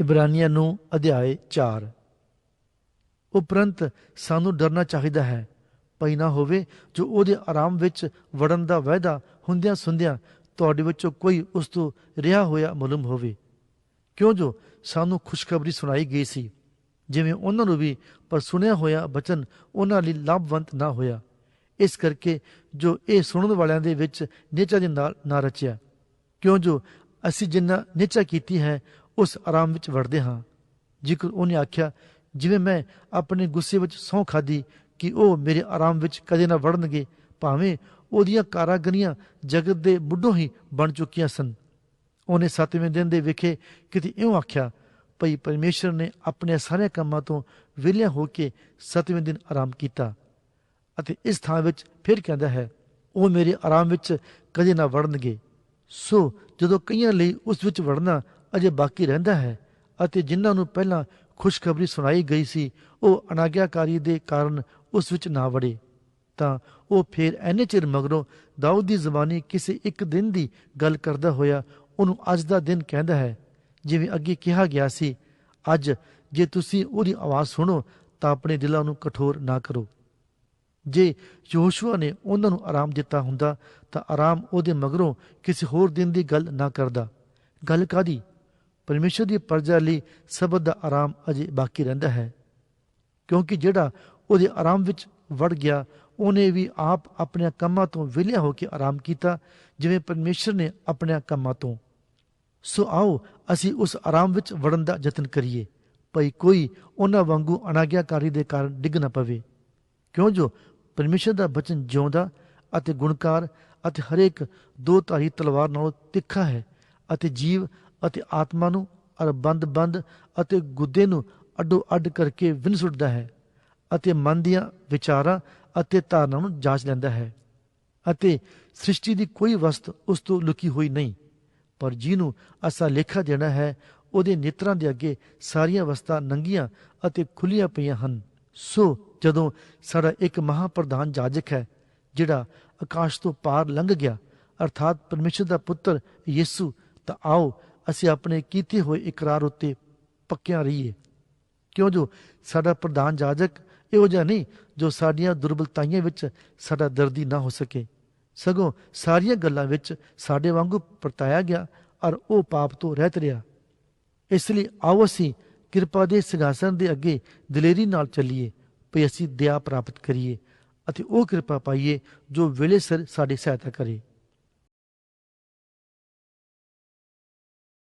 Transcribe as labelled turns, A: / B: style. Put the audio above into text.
A: ਇਬਰਾਨੀਆਂ ਨੂੰ ਅਧਿਆਏ 4 ਉਪਰੰਤ ਸਾਨੂੰ ਡਰਨਾ ਚਾਹੀਦਾ ਹੈ ਪਈ ਨਾ ਹੋਵੇ ਜੋ ਉਹਦੇ ਆਰਾਮ ਵਿੱਚ ਵੜਨ ਦਾ ਵਾਅਦਾ ਹੁੰਦਿਆਂ ਸੁੰਦਿਆਂ ਤੁਹਾਡੇ ਵਿੱਚੋਂ ਕੋਈ ਉਸ ਤੋਂ ਰਿਹਾ ਹੋਇਆ ਮਾਲੂਮ ਹੋਵੇ। ਕਿਉਂ ਜੋ ਸਾਨੂੰ ਖੁਸ਼ਖਬਰੀ ਸੁਣਾਈ ਗਈ ਸੀ, ਜਿਵੇਂ ਉਹਨਾਂ ਨੂੰ ਵੀ ਪਰ ਸੁਣਿਆ ਹੋਇਆ ਬਚਨ ਉਹਨਾਂ ਲਈ ਲਾਭਵੰਤ ਨਾ ਹੋਇਆ। ਇਸ ਕਰਕੇ ਜੋ ਇਹ ਸੁਣਨ ਵਾਲਿਆਂ ਦੇ ਵਿੱਚ ਨਿਚਾ ਦੇ ਨਾਲ ਨਾ ਰਚਿਆ। ਕਿਉਂ ਜੋ ਅਸੀਂ ਜਿੰਨਾ ਨਿਚਾ ਕੀਤੀ ਹੈ ਉਸ ਆਰਾਮ ਵਿੱਚ ਵੜਦੇ ਹਾਂ। ਜਿਕਰ ਉਹਨੇ ਆਖਿਆ, ਜਿਵੇਂ ਮੈਂ ਆਪਣੇ ਗੁੱਸੇ ਵਿੱਚ ਸੌਂ ਖਾਦੀ ਕਿ ਉਹ ਮੇਰੇ ਆਰਾਮ ਵਿੱਚ ਕਦੇ ਨਾ ਵੜਨਗੇ, ਭਾਵੇਂ ਉਹਦੀਆਂ ਕਾਰਾਗਰੀਆਂ ਜਗਤ ਦੇ ਬੁੱਢੋਂ ਹੀ ਬਣ ਚੁੱਕੀਆਂ ਸਨ। ਉਹਨੇ ਸੱਤਵੇਂ ਦਿਨ ਦੇ ਵਿਖੇ, ਕਿਤੇ ਇਉਂ ਆਖਿਆ, ਭਈ ਪਰਮੇਸ਼ਰ ਨੇ ਆਪਣੇ ਸਾਰੇ ਕੰਮਾਂ ਤੋਂ ਵਿਹਲਿਆ ਹੋ ਕੇ ਸੱਤਵੇਂ ਦਿਨ ਆਰਾਮ ਕੀਤਾ ਅਤੇ ਇਸ ਥਾਂ ਵਿੱਚ ਫਿਰ ਕਹਿੰਦਾ ਹੈ, ਉਹ ਮੇਰੇ ਆਰਾਮ ਵਿੱਚ ਕਦੇ ਨਾ ਵੜਨਗੇ। ਸੋ ਜਦੋਂ ਕਈਆਂ ਲਈ ਉਸ ਵਿੱਚ ਵੜਨਾ ਅਜੇ ਬਾਕੀ ਰਹਿੰਦਾ ਹੈ ਅਤੇ ਜਿਨ੍ਹਾਂ ਨੂੰ ਪਹਿਲਾਂ ਖੁਸ਼ਖਬਰੀ ਸੁਣਾਈ ਗਈ ਸੀ, ਉਹ ਅਨਾਗਿਆਕਾਰੀ ਦੇ ਕਾਰਨ ਉਸ ਵਿੱਚ ਨਾ ਵੜੇ। ਤਾਂ ਉਹ ਫਿਰ ਐਨੇ ਚਿਰ ਮਗਰੋਂ ਦਾਊਦ ਦੀ ਜ਼ਬਾਨੀ ਕਿਸੇ ਇੱਕ ਦਿਨ ਦੀ ਗੱਲ ਕਰਦਾ ਹੋਇਆ ਉਹਨੂੰ ਅੱਜ ਦਾ ਦਿਨ ਕਹਿੰਦਾ ਹੈ, ਜਿਵੇਂ ਅੱਗੇ ਕਿਹਾ ਗਿਆ ਸੀ, ਅੱਜ ਜੇ ਤੁਸੀਂ ਉਹਦੀ ਆਵਾਜ਼ ਸੁਣੋ ਤਾਂ ਆਪਣੇ ਦਿਲਾਂ ਨੂੰ ਕਠੋਰ ਨਾ ਕਰੋ। ਜੇ ਯੋਸ਼ੂਆ ਨੇ ਉਹਨਾਂ ਨੂੰ ਆਰਾਮ ਦਿੱਤਾ ਹੁੰਦਾ ਤਾਂ ਆਰਾਮ ਉਹਦੇ ਮਗਰੋਂ ਕਿਸੇ ਹੋਰ ਦਿਨ ਦੀ ਗੱਲ ਨਾ ਕਰਦਾ। ਗੱਲ ਕਾਦੀ ਪਰਮੇਸ਼ਰ ਦੀ ਪਰਜਾ ਲਈ ਸਬਤ ਦਾ ਆਰਾਮ ਅਜੇ ਬਾਕੀ ਰਹਿੰਦਾ ਹੈ। ਕਿਉਂਕਿ ਜਿਹੜਾ ਉਹਦੇ ਆਰਾਮ ਵਿੱਚ ਵੜ ਗਿਆ, ਉਹਨੇ ਵੀ ਆਪ ਆਪਣੇ ਕੰਮਾਂ ਤੋਂ ਵਿਹਲਿਆ ਹੋ ਕੇ ਆਰਾਮ ਕੀਤਾ, ਜਿਵੇਂ ਪਰਮੇਸ਼ਰ ਨੇ ਆਪਣੇ ਕੰਮਾਂ ਤੋਂ। ਸੋ ਆਓ ਅਸੀਂ ਉਸ ਆਰਾਮ ਵਿੱਚ ਵੜਨ ਦਾ ਯਤਨ ਕਰੀਏ, ਭਈ ਕੋਈ ਉਹਨਾਂ ਵਾਂਗੂ ਅਨਾਗਿਆਕਾਰੀ ਦੇ ਕਾਰਨ ਡਿੱਗ ਨਾ ਪਵੇ। ਕਿਉਂ ਜੋ ਪਰਮੇਸ਼ਰ ਦਾ ਬਚਨ ਜਿਉਂਦਾ ਅਤੇ ਗੁਣਕਾਰ ਅਤੇ ਹਰੇਕ ਦੋ ਧਾਰੀ ਤਲਵਾਰ ਨਾਲੋਂ ਤਿੱਖਾ ਹੈ ਅਤੇ ਜੀਵ ਅਤੇ ਆਤਮਾ ਨੂੰ ਅਰ ਬੰਦ-ਬੰਦ ਅਤੇ ਗੁੱਦੇ ਨੂੰ ਅੱਡੋ ਅੱਡ ਕਰਕੇ ਵਿਨ ਸੁੱਟਦਾ ਹੈ ਅਤੇ ਮਨ ਦੀਆਂ ਵਿਚਾਰਾਂ ਅਤੇ ਧਾਰਨਾ ਨੂੰ ਜਾਂਚ ਲੈਂਦਾ ਹੈ ਅਤੇ ਸ੍ਰਿਸ਼ਟੀ ਦੀ ਕੋਈ ਵਸਤ ਉਸ ਤੋਂ ਲੁਕੀ ਹੋਈ ਨਹੀਂ, ਪਰ ਜਿਹਨੂੰ ਅਸਾਂ ਲੇਖਾ ਦੇਣਾ ਹੈ, ਉਹਦੇ ਨੇਤਰਾਂ ਦੇ ਅੱਗੇ ਸਾਰੀਆਂ ਵਸਤਾਂ ਨੰਗੀਆਂ ਅਤੇ ਖੁੱਲੀਆਂ ਪਈਆਂ ਹਨ। ਸੋ ਜਦੋਂ ਸਾਡਾ ਇੱਕ ਮਹਾਪ੍ਰਧਾਨ ਜਾਜਕ ਹੈ, ਜਿਹੜਾ ਆਕਾਸ਼ ਤੋਂ ਪਾਰ ਲੰਘ ਗਿਆ, ਅਰਥਾਤ ਪਰਮੇਸ਼ਰ ਦਾ ਪੁੱਤਰ ਯਿਸੂ, ਤਾਂ ਆਓ ਅਸੀਂ ਆਪਣੇ ਕੀਤੇ ਹੋਏ ਇਕਰਾਰ ਉੱਤੇ ਪੱਕਿਆਂ ਰਹੀਏ। ਕਿਉਂ ਜੋ ਸਾਡਾ ਪ੍ਰਧਾਨ ਜਾਜਕ ਇਹੋ ਜਿਹਾ ਨਹੀਂ ਜੋ ਸਾਡੀਆਂ ਦੁਰਬਲਤਾਈਆਂ ਵਿੱਚ ਸਾਡਾ ਦਰਦੀ ਨਾ ਹੋ ਸਕੇ। ਸਗੋਂ ਸਾਰੀਆਂ ਗੱਲਾਂ ਵਿੱਚ ਸਾਡੇ ਵਾਂਗੂ ਪਰਤਾਇਆ ਗਿਆ ਔਰ ਉਹ ਪਾਪ ਤੋਂ ਰਹਿਤ ਰਿਹਾ। ਇਸ ਲਈ ਆਓ ਅਸੀਂ ਕਿਰਪਾ ਦੇ ਸਿੰਘਾਸਨ ਦੇ ਅੱਗੇ ਦਲੇਰੀ ਨਾਲ ਚੱਲੀਏ, ਭਈ ਅਸੀਂ ਦਇਆ ਪ੍ਰਾਪਤ ਕਰੀਏ ਅਤੇ ਉਹ ਕਿਰਪਾ ਪਾਈਏ ਜੋ ਵੇਲੇ ਸਿਰ ਸਾਡੀ ਸਹਾਇਤਾ ਕਰੇ।